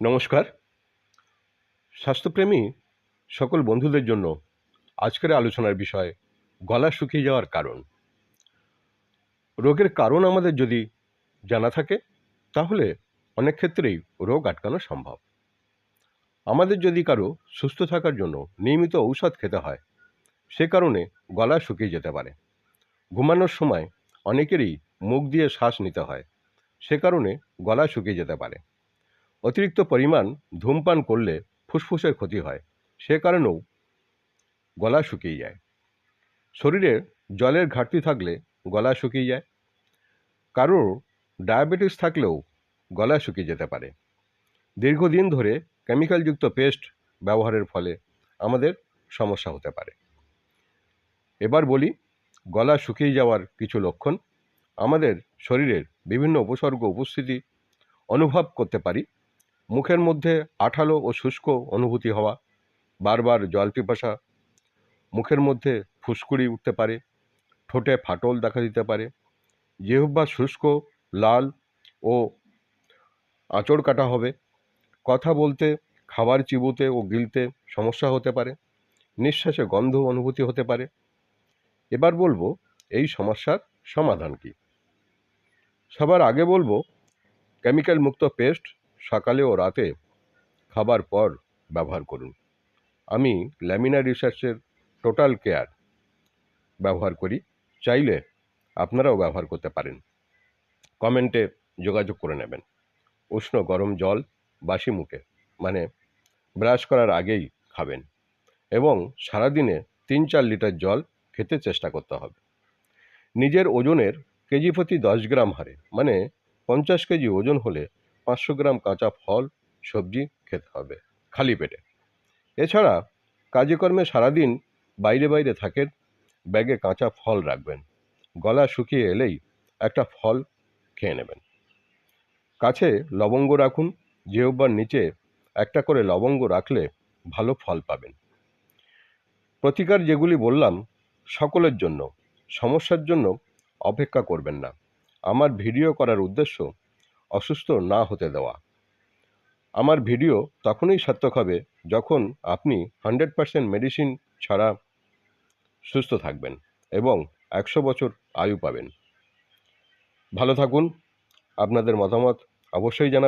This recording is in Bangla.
নমস্কার। স্বাস্থ্যপ্রেমী সকল বন্ধুদের জন্য আজকের আলোচনার বিষয়, গলা শুকিয়ে যাওয়ার কারণ। রোগের কারণ আমাদের যদি জানা থাকে, তাহলে অনেক ক্ষেত্রেই রোগ আটকানো সম্ভব। আমাদের যদি কারও সুস্থ থাকার জন্য নিয়মিত ঔষধ খেতে হয়, সে কারণে গলা শুকিয়ে যেতে পারে। ঘুমানোর সময় অনেকেরই মুখ দিয়ে শ্বাস নিতে হয়, সে কারণে গলা শুকিয়ে যেতে পারে। অতিরিক্ত পরিমাণ ধূমপান করলে ফুসফুসের ক্ষতি হয়। সে কারণেও গলা শুকিয়ে যায়। শরীরে জলের ঘাটতি থাকলে গলা শুকিয়ে যায়। কারোর ডায়াবেটিস থাকলেও গলা শুকিয়ে যেতে পারে। দীর্ঘদিন ধরে কেমিক্যালযুক্ত পেস্ট ব্যবহারের ফলে আমাদের সমস্যা হতে পারে। এবার বলি, গলা শুকিয়ে যাওয়ার কিছু লক্ষণ। আমাদের শরীরের বিভিন্ন উপসর্গ উপস্থিতি অনুভব করতে পারি। মুখের মধ্যে আঠালো ও শুষ্ক অনুভূতি হওয়া, বারবার জল পিপাসা, মুখের মধ্যে ফুসকুড়ি উঠতে পারে, ঠোঁটে ফাটল দেখা দিতে পারে জিহ্বা শুষ্ক, লাল ও আঁচড় কাটা হবে, কথা বলতে, খাবার চিবোতে ও গিলতে সমস্যা হতে পারে, নিঃশ্বাসে গন্ধ অনুভূতি হতে পারে। এবার বলব, এই সমস্যার সমাধান কি? সবার আগে বলব কেমিক্যাল মুক্ত পেস্ট সকালে ও রাতে খাবার পর ব্যবহার করুন। আমি ল্যামিনা রিসার্চের টোটাল কেয়ার ব্যবহার করি, চাইলে আপনারাও ব্যবহার করতে পারেন। কমেন্টে যোগাযোগ করে নেবেন। উষ্ণ গরম জল বাসি মুখে মানে ব্রাশ করার আগেই খাবেন এবং সারাদিনে তিন চার লিটার জল খেতে চেষ্টা করতে হবে। নিজের ওজনের কেজি প্রতি দশ গ্রাম হারে মানে পঞ্চাশ কেজি ওজন হলে পাঁচশো গ্রাম কাঁচা ফল, সবজি খেতে হবে, খালি পেটে। এছাড়া কাজে কর্মে সারাদিন বাইরে বাইরে থাকেন, ব্যাগে কাঁচা ফল রাখবেন, গলা শুকিয়ে এলেই একটা ফল খেয়ে নেবেন। কাছে লবঙ্গ রাখুন জিহ্বার নিচে একটা করে লবঙ্গ রাখলে ভালো ফল পাবেন। প্রতিকার যেগুলি বললাম, সকলের জন্য, সমস্যার জন্য অপেক্ষা করবেন না। আমার ভিডিও করার উদ্দেশ্য অসুস্থ না হতে দেওয়া। আমার ভিডিও তখনই সার্থক হবে যখন আপনি হান্ড্রেড পারসেন্ট মেডিসিন ছাড়া সুস্থ থাকবেন এবং একশো বছর আয়ু পাবেন। ভালো থাকুন। আপনাদের মতামত অবশ্যই জানাবেন।